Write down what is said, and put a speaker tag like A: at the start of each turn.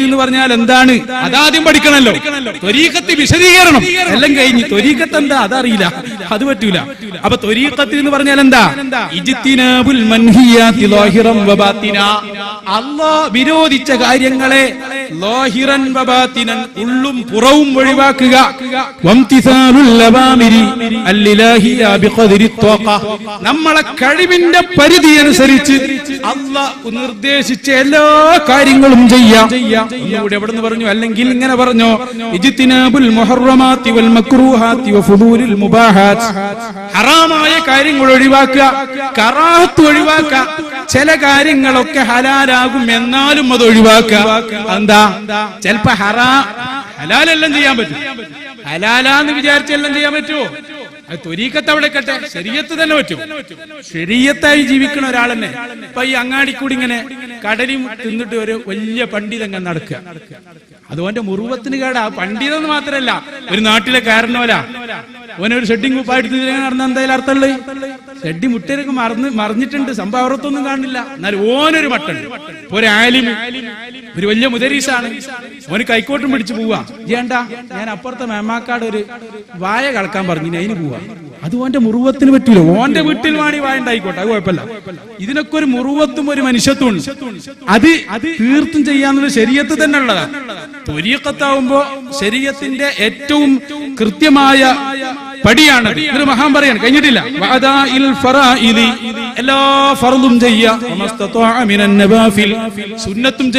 A: എന്ന് പറഞ്ഞാൽ എന്താണ്? അതാദ്യം പഠിക്കണല്ലോ. ത്വരീഖത്ത് വിശദീകരണം. എല്ലാം കഴിഞ്ഞ് ത്വരീഖത്ത് എന്താ? അതറിയില്ല. അത് പറ്റൂല. അപ്പൊ ത്വരീഖത്ത് എന്ന് പറഞ്ഞാൽ എന്താ? ഇജിത്തിനാബുൽ. അല്ലാഹ് വിരോധിച്ച കാര്യങ്ങളെ ഉള്ളും പുറവും ഒഴിവാക്കുക. നമ്മളെ കഴിവിന്റെ പരിധി അനുസരിച്ച് അള്ളാഹ് നിർദ്ദേശിച്ച എല്ലാ കാര്യങ്ങളും ചെയ്യാം. ഒന്നുകൂടി എവിടെ നിന്ന് പറഞ്ഞു അല്ലെങ്കിൽ ഇങ്ങനെ പറഞ്ഞോ ഹറാമായ കാര്യങ്ങൾ ഒഴിവാക്കുക കറാഹത്ത് ഒഴിവാക്കുക ചില കാര്യങ്ങളൊക്കെ ഹലാലാകും എന്നാലും അത് ഒഴിവാക്കുക. എന്താ? ചിലപ്പോ ഹറാ ഹലാലെല്ലാം ചെയ്യാൻ പറ്റും. ഹലാലാന്ന് വിചാരിച്ചെല്ലാം ചെയ്യാൻ പറ്റുമോ അത് തൊരീക്കത്ത് അവിടെ കട്ടെ ശരീരത്ത് തന്നെ പറ്റും. ശരീരത്തായി ജീവിക്കണ ഒരാൾ തന്നെ ഇപ്പൊ ഈ അങ്ങാടി കൂടി ഇങ്ങനെ കടലി തിന്നിട്ട് ഒരു വലിയ പണ്ഡിതങ്ങ് നടക്കുക. അതുകൊണ്ട് മുറുവത്തിന് കേടാ. പണ്ഡിതെന്ന് മാത്രല്ല. ഒരു നാട്ടിലെ കാരണവല ഓനൊരു ഷെഡിങ് കുപ്പായിട്ട് നടന്ന എന്തായാലും അർത്ഥമുള്ളത് ഷെഡി മുട്ടേരൊക്കെ മറന്ന് മറിഞ്ഞിട്ടുണ്ട്. സംഭവം അവർക്കൊന്നും കാണില്ല. എന്നാൽ ഓനൊരു മട്ടുണ്ട് ഒരു ഒരു വലിയ മുതരീസാണ് ഓന് കൈക്കോട്ടും പിടിച്ചു പോവാ. ചെയ്യണ്ട ഞാൻ അപ്പുറത്തെ മേമാക്കാട് ഒരു വായ കളക്കാൻ പറഞ്ഞു. അതിന് പോവാ. അത് ഓന്റെ മുറുവത്തിന് പറ്റൂല. ഓന്റെ വീട്ടിൽ വാണി വായ ഉണ്ടായിക്കോട്ടെ. അത് കുഴപ്പമില്ല. ഇതിനൊക്കെ ഒരു മുറുവത്തും ഒരു മനുഷ്യത്വം ഉണ്ട്. അത് അത് തീർത്തും ചെയ്യാന്നുള്ള ശരീരത്ത് തന്നെ ഉള്ളതാണ് തൊരിയക്കത്താവുമ്പോ ശരീരത്തിന്റെ ഏറ്റവും കൃത്യമായ പടിയാണ്. ഒരു മഹാൻ പറയാണ്. കഴിഞ്ഞിട്ടില്ല. എല്ലാ ഫർദും ചെയ്യാം. സുന്നത്തും